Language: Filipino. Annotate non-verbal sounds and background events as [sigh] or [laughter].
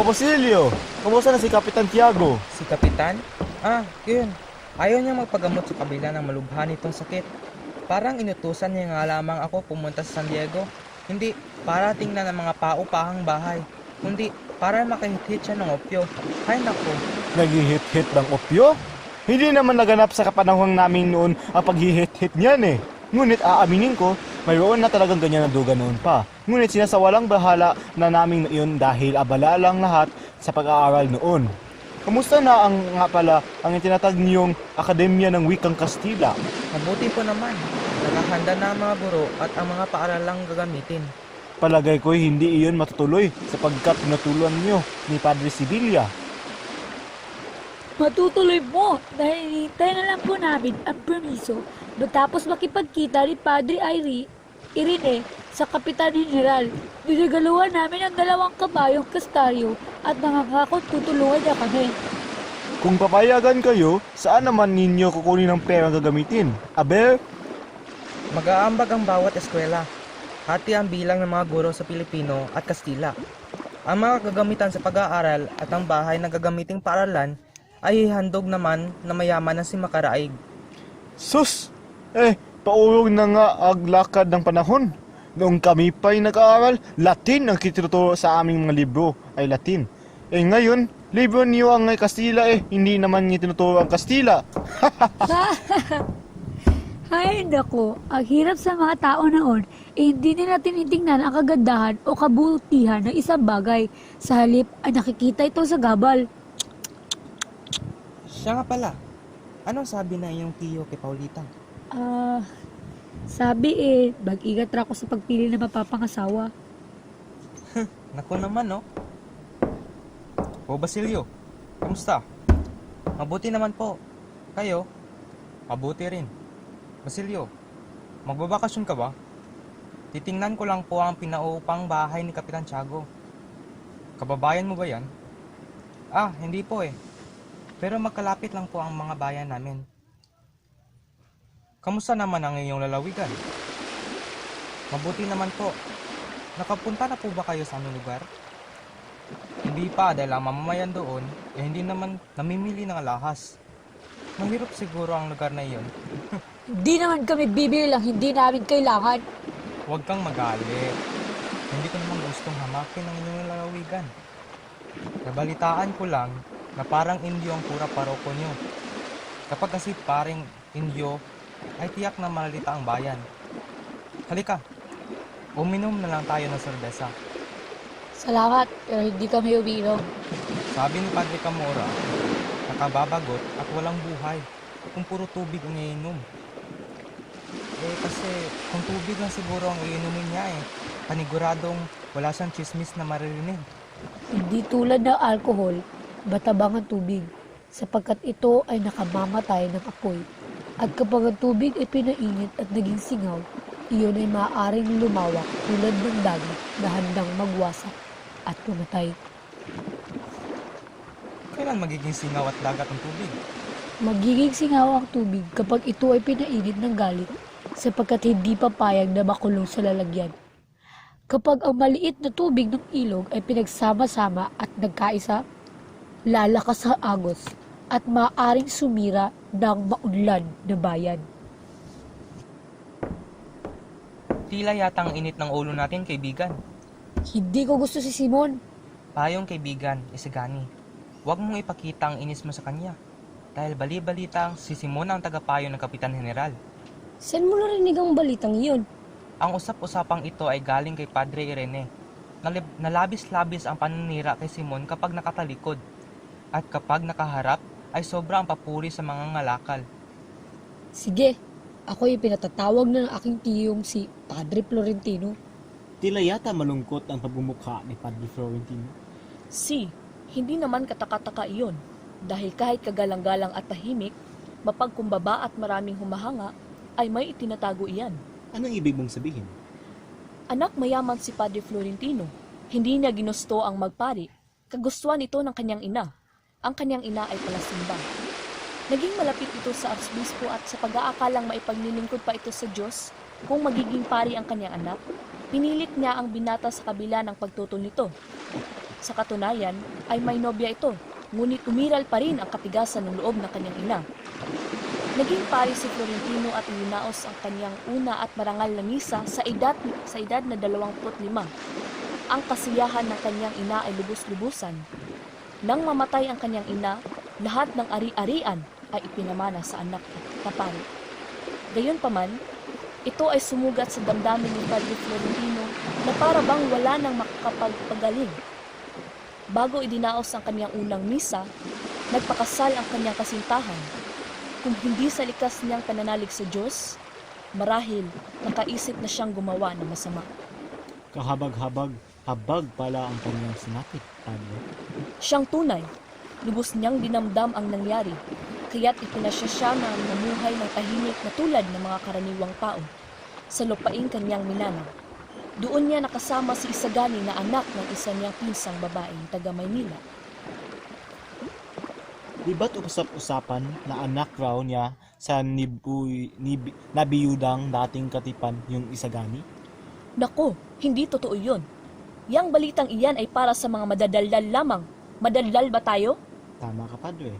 O Basilio, kamusta na si Kapitan Tiago? Si Kapitan? Ah, yun. Ayaw niya magpagamot sa kabila ng malubhan nitong sakit. Parang inutusan niya nga lamang ako pumunta sa San Diego. Hindi para tingnan ang mga paupahang bahay. Kundi para makahit-hit siya ng opyo. Ay naku, Naghihit-hit ng opyo? Hindi naman naganap sa kapanahon namin noon ang paghihit-hit niyan eh. Ngunit aaminin ko, mayroon na talagang ganyan na duga noon pa. Ngunit sinasawalang bahala na namin iyon dahil abala lang lahat sa pag-aaral noon. Kamusta na ang nga pala ang itinatag niyong Akademya ng Wikang Kastila? mabuti po naman. Nakahanda na ang mga guro at ang mga paaralang gagamitin. Palagay ko hindi iyon matutuloy sapagkat tinutuluan niyo ni Padre Sibilia. Matutuloy po dahil hinihintay na lang po namin ang permiso matapos makipagkita ni Padre Iri, Irene sa Kapitan General. Binagaluhan namin ang dalawang kabayong kastaryo at nangangakot tutulungan niya kami. Kung papayagan kayo, saan naman ninyo kukunin ang pera gagamitin? Aber, Mag-aambag ang bawat eskwela. Hati ang bilang ng mga guro sa Pilipino at Kastila. Ang mga gagamitan sa pag-aaral at ang bahay na gagamiting paaralan ay handog naman na mayaman ng si Makaraig. sus! Eh, paurong na nga ang lakad ng panahon. Noong kami pa'y nag-aaral, Latin ang kitinuturo sa aming mga libro ay Latin. Eh ngayon, libro niyo ang Kastila eh, hindi naman niyo tinuturo ang Kastila. [laughs] Ay, nako, ang hirap sa mga tao noon, eh, hindi nila tinitingnan ang kagandahan o kabutihan ng isang bagay. Sa halip ay nakikita ito sa gabal. Siya nga pala. Anong sabi na iyong tiyo kay Paulita? Ah, sabi eh, mag-ingat ra ako sa pagpili ng mapapangasawa. [laughs] Naku naman, no? O Basilio, kamusta? Mabuti naman po. Kayo? Mabuti rin. Basilio, magbabakasyon ka ba? Titingnan ko lang po ang pinaupang bahay ni Kapitan Tiago. Kababayan mo ba yan? Ah, hindi po eh. Pero magkalapit lang po ang mga bayan namin. Kamusta naman ang iyong lalawigan? Mabuti naman po. Nakapunta na po ba kayo sa aming lugar? Hindi pa dahil ang mamamayan doon eh hindi naman namimili ng alahas. Mahirap siguro ang lugar na iyon. [laughs] Hindi naman kami bibili lang hindi namin kailangan. Huwag kang magalit. Hindi ko naman gustong hamakin ang inyong lalawigan. Nabalitaan ko lang na parang indio ang pura paroko nyo. Kapag kasi paring indio, ay tiyak na malalita ang bayan. Halika, uminom na lang tayo ng serbesa. Salamat, pero hindi kami uminom. Sabi ni Padre Camora, nakababagot at walang buhay kung puro tubig ang iinom. Eh kasi kung tubig lang siguro ang iinumin niya eh, paniguradong wala siyang chismis na maririnig. Hindi tulad ng alkohol, batabang ang tubig, sapagkat ito ay nakamamatay ng apoy. At kapag ang tubig ay pinainit at naging singaw, iyon ay maaaring lumawak tulad ng dagat na handang magwasak at pumatay. Kailan magiging singaw at dagat ang tubig? Magiging singaw ang tubig kapag ito ay pinainit ng galit sapagkat hindi papayag na makulong sa lalagyan. Kapag ang maliit na tubig ng ilog ay pinagsama-sama at nagkaisa, lalakas ang agos at maaring sumira ng maunlad na bayan. Tila yata ang init ng ulo natin, kaibigan. Hindi ko gusto si Simon. Payong kaibigan, Isagani. Huwag mong ipakita ang inis mo sa kanya. Dahil bali-balita si Simon ang tagapayo ng Kapitan General. Saan mo narinig ang balitang iyon? Ang usap-usapang ito ay galing kay Padre Irene. Nalabis-labis ang paninira kay Simon kapag nakatalikod. At kapag nakaharap, ay sobra ang papuri sa mga ngalakal. Sige, ako ay pinatatawag na ng aking tiyong si Padre Florentino. Tila yata malungkot ang pagbumukha ni Padre Florentino. Si, hindi naman katakataka iyon. Dahil kahit kagalang-galang at tahimik, mapagkumbaba at maraming humahanga, ay may itinatago iyan. Anong ibig mong sabihin? Anak mayaman si Padre Florentino. Hindi niya ginusto ang magpari. Kagustuhan ito ng kanyang ina. Ang kanyang ina ay palasimba. Naging malapit ito sa arsobispo at sa pag-aakalang maipaglilingkod pa ito sa Diyos kung magiging pari ang kanyang anak, pinilit niya ang binata sa kabila ng pagtutol nito. Sa katunayan ay may nobya ito, ngunit umiral pa rin ang katigasan ng loob ng kanyang ina. Naging pari si Florentino at ininaos ang kanyang una at marangal na misa sa edad, sa edad na 25. Ang kasiyahan ng kanyang ina ay lubos-lubusan. Nang mamatay ang kanyang ina, lahat ng ari-arian ay ipinamana sa anak na pari. Gayunpaman, ito ay sumugat sa damdamin ni Padre Florentino na para bang wala nang makakapagpagaling. Bago idinaos ang kanyang unang misa, nagpakasal ang kanyang kasintahan. Kung hindi sa likas niyang pananalig sa Diyos, marahil nakaisip na siyang gumawa ng masama. Kahabag-habag, habag pala ang kanyang sinapit, Padre. Siyang tunay, lubos niyang dinamdam ang nangyari, kaya't ipinasya siya na mamuhay ng tahimik na tulad ng mga karaniwang tao sa lupaing kanyang minana. Doon niya nakasama si Isagani na anak ng isa niyang pinsang babaeng taga Maynila. Di ba't usap-usapan na anak raw niya sa nibuy, nib, nabiyudang dating katipan yung isagani? Nako, hindi totoo yun. Yang balitang iyan ay para sa mga madadaldal lamang. Madaldal ba tayo? Tama ka, Padre.